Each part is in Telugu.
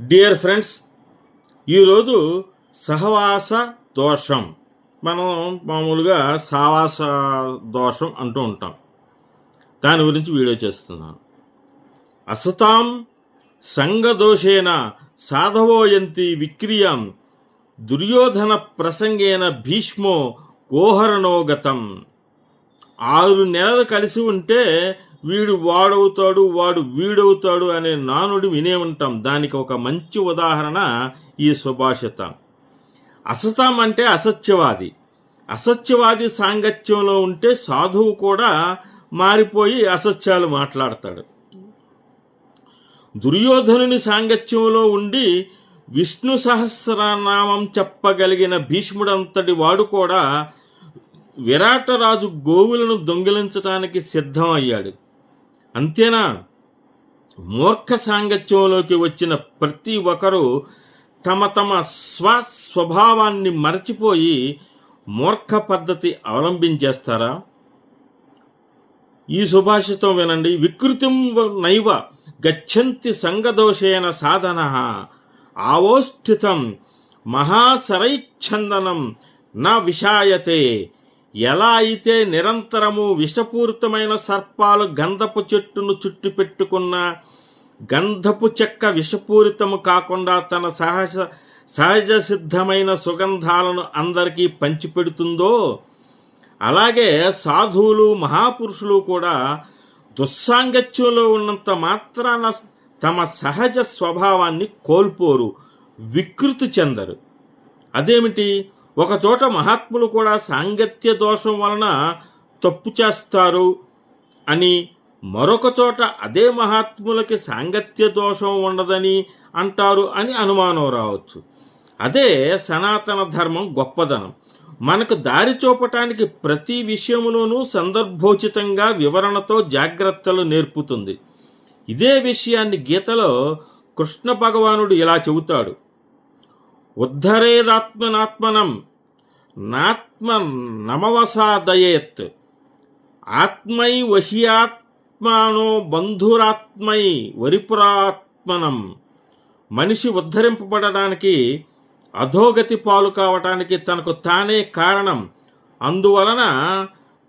డియర్ ఫ్రెండ్స్ ఈరోజు సహవాస దోషం. మనం మామూలుగా సహవాస దోషం అంటూ ఉంటాం. దాని గురించి వీడియో చేస్తున్నాను. అసతాం సంగదోషేన సాధవోయంతి విక్రియం దుర్యోధన ప్రసంగేన భీష్మో కోహరణోగతం ఆరు నెలలు కలిసి ఉంటే వీడు వాడవుతాడు వాడు వీడవుతాడు అనే నానుడి వినే ఉంటాం దానికి ఒక మంచి ఉదాహరణ ఈ సుభాషితం. అసతం అంటే అసత్యవాది. అసత్యవాది సాంగత్యంలో ఉంటే సాధువు కూడా మారిపోయి అసత్యాలు మాట్లాడతాడు. దుర్యోధనుని సాంగత్యంలో ఉండి విష్ణు సహస్రనామం చెప్పగలిగిన భీష్ముడంతటి వాడు కూడా విరాటరాజు గోవులను దొంగిలించడానికి సిద్ధమయ్యాడు. అంతేనా? మూర్ఖ సాంగత్యంలోకి వచ్చిన ప్రతి ఒక్కరూ తమ తమ స్వ స్వభావాన్ని మరచిపోయి మూర్ఖ పద్ధతి అవలంబించేస్తారా? ఈ సుభాషితం వినండి. వికృతిం నైవ గచ్చంతి సంగదోషేన సాధన. ఆవోష్ఠితం మహాసరైచ్ఛందనం నా విషాయతే. ఎలా అయితే నిరంతరము విషపూరితమైన సర్పాలు గంధపు చెట్టును చుట్టి పెట్టుకున్న గంధపు చెక్క విషపూరితము కాకుండా తన సహజ సహజ సిద్ధమైన సుగంధాలను అందరికీ పంచిపెడుతుందో అలాగే సాధువులు మహాపురుషులు కూడా దుస్సాంగత్యంలో ఉన్నంత మాత్రాన తమ సహజ స్వభావాన్ని కోల్పోరు వికృతి చెందరు. అదేమిటి? ఒకచోట మహాత్ములు కూడా సాంగత్య దోషం వలన తప్పు చేస్తారు అని మరొక చోట అదే మహాత్ములకి సాంగత్య దోషం ఉండదని అంటారు అని అనుమానం రావచ్చు. అదే సనాతన ధర్మం గొప్పదనం. మనకు దారి చూపటానికి ప్రతి విషయంలోనూ సందర్భోచితంగా వివరణతో జాగ్రత్తలు నేర్పుతుంది. ఇదే విషయాన్ని గీతలో కృష్ణ భగవానుడు ఇలా చెబుతాడు. ఉద్ధరేదాత్మనాత్మనం నాత్మ నమవసాదయేత్ ఆత్మై వహ్యాత్మానో బంధురాత్మై వరిపురాత్మనం. మనిషి ఉద్ధరింపబడడానికి అధోగతి పాలు కావటానికి తనకు తానే కారణం. అందువలన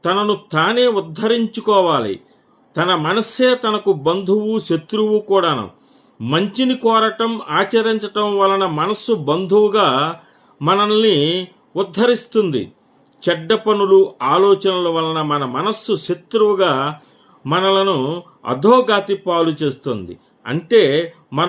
తనను తానే ఉద్ధరించుకోవాలి. తన మనస్సే తనకు బంధువు శత్రువు కూడాను. మంచిని కోరటం ఆచరించటం వలన మనస్సు బంధువుగా మనల్ని ఉద్ధరిస్తుంది. చెడ్డ పనులు ఆలోచనల వలన మన మనస్సు శత్రువుగా మనలను అధోగాతి పాలు చేస్తుంది. అంటే మన